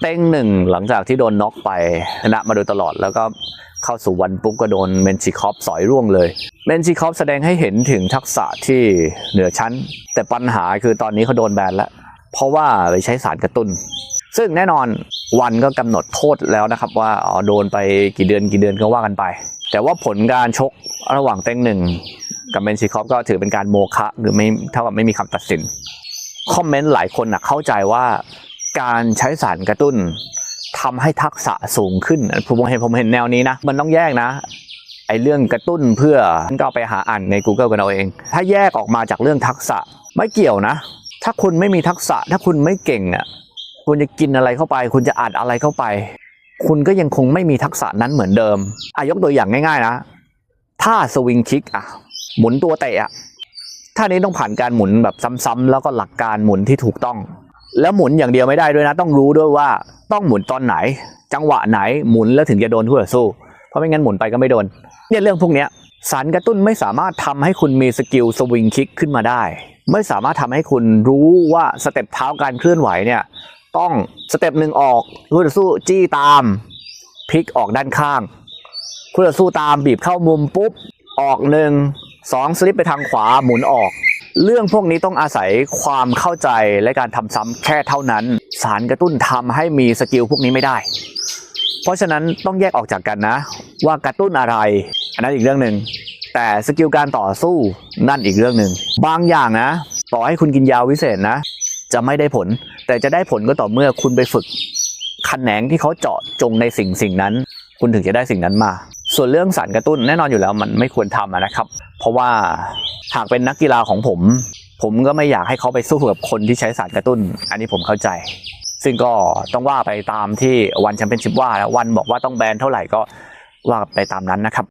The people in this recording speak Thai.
เต้งหนึ่งหลังจากที่โดนน็อกไปชนะมาโดยตลอดแล้วก็เข้าสู่วันปุ๊บก็โดนเมนชิคอฟสอยร่วงเลย เมนชิคอฟแสดงให้เห็นถึงทักษะที่เหนือชั้น แต่ปัญหาคือตอนนี้เขาโดนแบนแล้ว เพราะว่าไปใช้สารกระตุ้น ซึ่งแน่นอนวันก็กำหนดโทษแล้วนะครับว่าอ๋อโดนไปกี่เดือนกี่เดือนก็ว่ากันไป แต่ว่าผลการชกระหว่างเต้งหนึ่งกับเมนชิคอฟก็ถือเป็นการโมฆะหรือไม่เท่ากับไม่มีคำตัดสินคอมเมนต์หลายคนนะเข้าใจว่า การใช้สารกระตุ้นทำให้ทักษะสูงขึ้นผมเห็นผมเห็นแนวนี้นะ มันต้องแยกนะไอเรื่องกระตุ้นเพื่อก็ไปหาอ่านใน Google กันเอาเอง ถ้าแยกออกมาจากเรื่องทักษะไม่เกี่ยวนะ ถ้าคุณไม่มีทักษะ ถ้าคุณไม่เก่งอะคุณจะกินอะไรเข้าไป คุณจะอ่านอะไรเข้าไป คุณก็ยังคงไม่มีทักษะนั้นเหมือนเดิมอายกตัวอย่างง่าย ๆนะถ้าสวิงคิกอะหมุนตัวเตะอะท่านี้ต้องผ่านการหมุนแบบซ้ำๆแล้วก็หลักการหมุนที่ถูกต้อง แล้วหมุนอย่างเดียวไม่ได้ด้วยนะ ต้องรู้ด้วยว่าต้องหมุนตอนไหน จังหวะไหนหมุนแล้วถึงจะโดนคู่ต่อสู้ เพราะไม่งั้นหมุนไปก็ไม่โดน เนี่ยเรื่องพวกเนี้ยสารกระตุ้นไม่สามารถทำให้คุณมีสกิลสวิงคิกขึ้นมาได้ ไม่สามารถทำให้คุณรู้ว่าสเต็ปเท้าการเคลื่อนไหวเนี่ยต้องสเต็ปหนึ่งออกคู่ต่อสู้จี้ตามพลิกออกด้านข้างคู่ต่อสู้ตามบีบเข้ามุมปุ๊บออกหนึ่งสองสลิปไปทางขวาหมุนออก เรื่องพวกนี้ต้องอาศัยความเข้าใจและการทำซ้ำแค่เท่านั้น สารกระตุ้นทำให้มีสกิลพวกนี้ไม่ได้ เพราะฉะนั้นต้องแยกออกจากกันนะ ว่ากระตุ้นอะไร อันนั้นอีกเรื่องหนึ่งแต่สกิลการต่อสู้นั่นอีกเรื่องหนึ่งบางอย่างนะ ต่อให้คุณกินยาวิเศษนะ จะไม่ได้ผล แต่จะได้ผลก็ต่อเมื่อคุณไปฝึกแขนงที่เขาเจาะจงในสิ่งสิ่งนั้น คุณถึงจะได้สิ่งนั้นมา ส่วนเรื่องสารกระตุ้นแน่นอนอยู่แล้วมันไม่ควรทำนะครับ เพราะว่าหากเป็นนักกีฬาของผม ผมก็ไม่อยากให้เขาไปสู้กับคนที่ใช้สารกระตุ้น อันนี้ผมเข้าใจ ซึ่งก็ต้องว่าไปตามที่วันแชมเปี้ยนชิพว่าแล้ววันบอกว่าต้องแบนเท่าไหร่ก็ว่าไปตามนั้นนะครับ